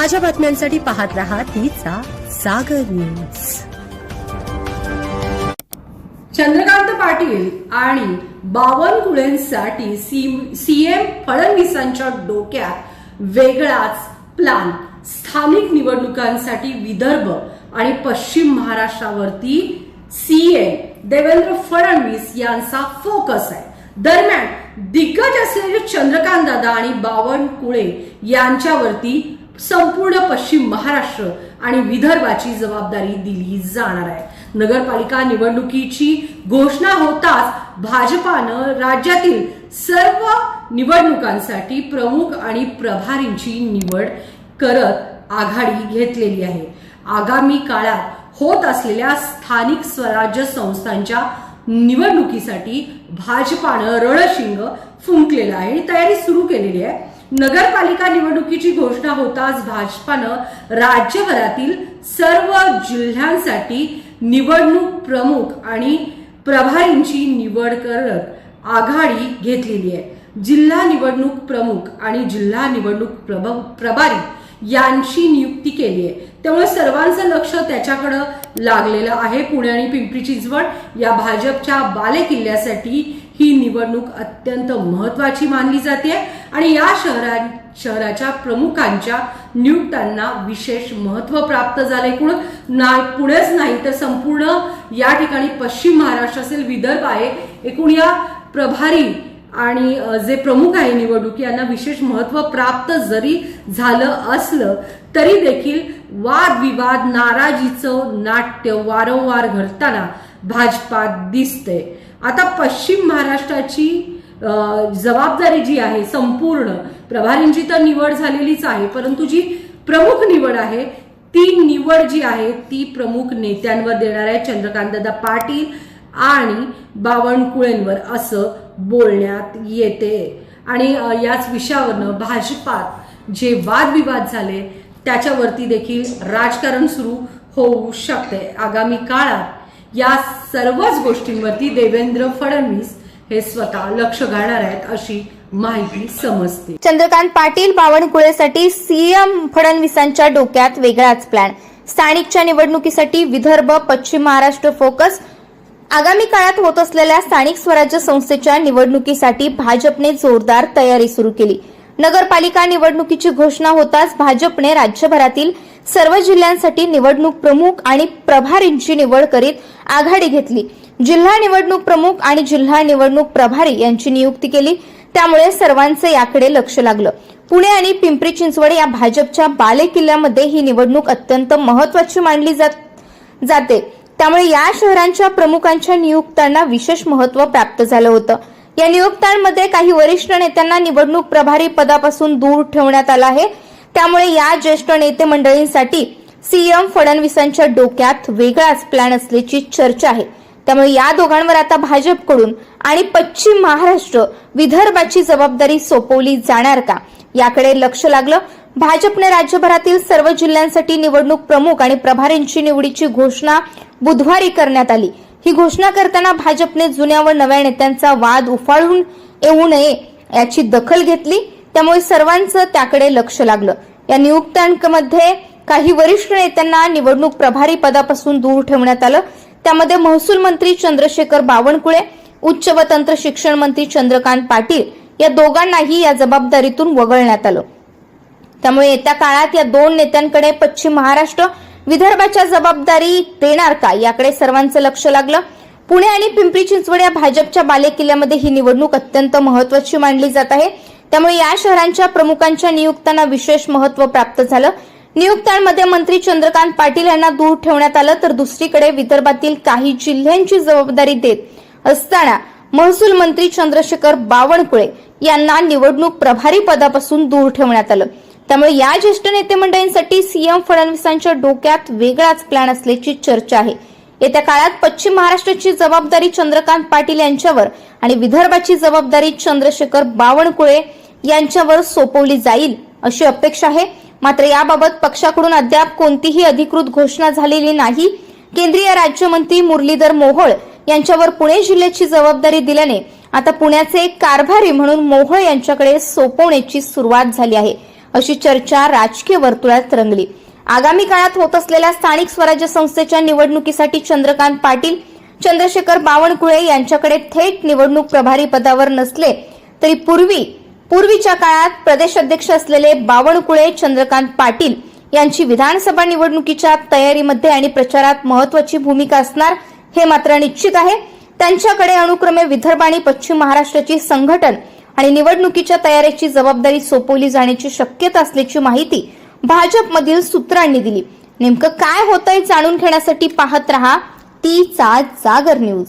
ताज्या बातम्यांसाठी पाहत राहा तिचा सागर न्यूज. चंद्रकांत पाटील आणि बावनकुळेंसाठी सीएम फडणवीसांच्या डोक्यात वेगळाच प्लान स्थानिक निवडणुकांसाठी विदर्भ आणि पश्चिम महाराष्ट्रावरती सीएम देवेंद्र फडणवीस यांचा फोकस आहे. दरम्यान दिग्गज असलेले चंद्रकांत दादा आणि बावनकुळे यांच्यावरती संपूर्ण पश्चिम महाराष्ट्र आणि विदर्भाची जबाबदारी दिली जाणार आहे. नगरपालिका निवडणुकीची घोषणा होताच भाजपानं राज्यातील सर्व निवडणुकांसाठी प्रमुख आणि प्रभारींची निवड करत आघाडी घेतलेली आहे. आगामी काळात होत असलेल्या स्थानिक स्वराज्य संस्थांच्या निवडणुकीसाठी भाजपानं रणशिंग फुंकलेलं आहे. आणि तयारी सुरू केलेली आहे. नगरपालिका निवडणुकीची घोषणा होताच भाजपानं राज्यभरातील सर्व जिल्ह्यांसाठी निवडणूक प्रमुख आणि प्रभारींची निवड करत आघाडी घेतलेली आहे. जिल्हा निवडणूक प्रमुख आणि जिल्हा निवडणूक प्रभ- प्रभारी यांची नियुक्ती केली आहे. त्यामुळे सर्वांचं लक्ष त्याच्याकडं लागलेलं आहे. पुणे आणि पिंपरी चिंचवड या भाजपच्या बालेकिल्ल्यासाठी ही निवडणूक अत्यंत महत्वाची मानली जाते आणि या शहरा शहराच्या प्रमुखांच्या नियुक्तांना विशेष महत्त्व प्राप्त झाले एकूण ना पुणेच नाही तर संपूर्ण या ठिकाणी पश्चिम महाराष्ट्र असेल विदर्भ आहे एकूण या प्रभारी आणि जे प्रमुख आहे निवडणूक यांना विशेष महत्त्व प्राप्त जरी झालं असलं तरी देखील वादविवाद नाराजीचं नाट्य वारंवार घडताना भाजपात दिसतंय. आता पश्चिम महाराष्ट्राची जबाबदारी जी आहे संपूर्ण प्रभारींची तर निवड झालेलीच आहे परंतु जी प्रमुख निवड आहे ती निवड जी आहे ती प्रमुख नेत्यांवर देणार आहे चंद्रकांतदादा पाटील आणि बावनकुळेंवर असं बोलण्यात येते. आणि याच विषयावरनं भाजपात जे वादविवाद झाले त्याच्यावरती देखील राजकारण सुरू होऊ शकते. आगामी काळात या सर्वच गोष्टींवरती देवेंद्र फडणवीस हे स्वतः लक्ष घालणार आहेत अशी माहिती समजते. चंद्रकांत पाटील बावनकुळेसाठी सीएम फडणवीसांच्या डोक्यात वेगळाच प्लॅन स्थानिकच्या निवडणुकीसाठी विदर्भ पश्चिम महाराष्ट्र फोकस आगामी काळात होत असलेल्या स्थानिक स्वराज्य संस्थेच्या निवडणुकीसाठी भाजपने जोरदार तयारी सुरू केली. नगरपालिका निवडणुकीची घोषणा होताच भाजपने राज्यभरातील सर्व जिल्ह्यांसाठी निवडणूक प्रमुख आणि प्रभारींची निवड करीत आघाडी घेतली. जिल्हा निवडणूक प्रमुख आणि जिल्हा निवडणूक प्रभारी यांची नियुक्ती केली. त्यामुळे सर्वांचं याकडे लक्ष लागलं. पुणे आणि पिंपरी चिंचवड या भाजपच्या बालेकिल्ल्यामध्ये ही निवडणूक अत्यंत महत्वाची मानली जात जाते. त्यामुळे या शहरांच्या प्रमुखांच्या नियुक्तांना विशेष महत्त्व प्राप्त झालं होतं. या नियुक्तांमध्ये काही वरिष्ठ नेत्यांना निवडणूक प्रभारी पदापासून दूर ठेवण्यात आलं आहे. त्यामुळे या ज्येष्ठ नेते मंडळींसाठी सीएम फडणवीसांच्या डोक्यात वेगळाच प्लॅन असल्याची चर्चा आहे. त्यामुळे या दोघांवर आता भाजपकडून आणि पश्चिम महाराष्ट्र विदर्भाची जबाबदारी सोपवली जाणार का? याकडे लक्ष लागलं. भाजपने राज्यभरातील सर्व जिल्ह्यांसाठी निवडणूक प्रमुख आणि प्रभारींची निवडीची घोषणा बुधवारी करण्यात आली. ही घोषणा करताना भाजपने जुन्या व नव्या नेत्यांचा वाद उफाळून येऊ नये याची दखल घेतली. त्यामुळे सर्वांचं त्याकडे लक्ष लागलं. या नियुक्त्यांमध्ये काही वरिष्ठ नेत्यांना निवडणूक प्रभारी पदापासून दूर ठेवण्यात आलं. त्यामध्ये महसूल मंत्री चंद्रशेखर बावनकुळे उच्च व तंत्र शिक्षण मंत्री चंद्रकांत पाटील या दोघांनाही या जबाबदारीतून वगळण्यात आलं. त्यामुळे येत्या काळात या दोन नेत्यांकडे पश्चिम महाराष्ट्र विदर्भाच्या जबाबदारी देणार का याकडे सर्वांचं लक्ष लागलं. पुणे आणि पिंपरी चिंचवड या भाजपच्या बालेकिल्ल्यामध्ये ही निवडणूक अत्यंत महत्वाची मानली जात आहे. त्यामुळे या शहरांच्या प्रमुखांच्या नियुक्तांना विशेष महत्त्व प्राप्त झालं. नियुक्तांमध्ये मंत्री चंद्रकांत पाटील यांना दूर ठेवण्यात आलं तर दुसरीकडे विदर्भातील काही जिल्ह्यांची जबाबदारी देत असताना महसूल मंत्री चंद्रशेखर बावनकुळे यांना निवडणूक प्रभारी पदापासून दूर ठेवण्यात आलं. त्यामुळे या ज्येष्ठ नेते मंडळींसाठी सीएम फडणवीसांच्या डोक्यात वेगळाच प्लॅन असल्याची चर्चा आहे. येत्या काळात पश्चिम महाराष्ट्राची जबाबदारी चंद्रकांत पाटील यांच्यावर आणि विदर्भाची जबाबदारी चंद्रशेखर बावनकुळे यांच्यावर सोपवली जाईल अशी अपेक्षा आहे. मात्र याबाबत पक्षाकडून अद्याप कोणतीही अधिकृत घोषणा झालेली नाही. केंद्रीय राज्यमंत्री मुरलीधर मोहोळ यांच्यावर पुणे जिल्ह्याची जबाबदारी दिल्याने आता पुण्याचे कारभारी म्हणून मोहोळ यांच्याकडे सोपवण्याची सुरुवात झाली आहे अशी चर्चा राजकीय वर्तुळात रंगली. आगामी काळात होत असलेल्या स्थानिक स्वराज्य संस्थेच्या निवडणुकीसाठी चंद्रकांत पाटील चंद्रशेखर बावनकुळे यांच्याकडे थेट निवडणूक प्रभारी पदावर नसले तरी पूर्वी पूर्वीच्या काळात प्रदेश अध्यक्ष असलेले बावनकुळे चंद्रकांत पाटील यांची विधानसभा निवडणुकीच्या तयारीमध्ये आणि प्रचारात महत्वाची भूमिका असणार हे मात्र निश्चित आहे. त्यांच्याकडे अनुक्रमे विदर्भ आणि पश्चिम महाराष्ट्राची संघटन आणि निवडणुकीच्या तयारीची जबाबदारी सोपवली जाण्याची शक्यता असल्याची माहिती भाजपमधील सूत्रांनी दिली. नेमकं काय होतंय जाणून घेण्यासाठी पाहत रहा. तीचा जागर न्यूज.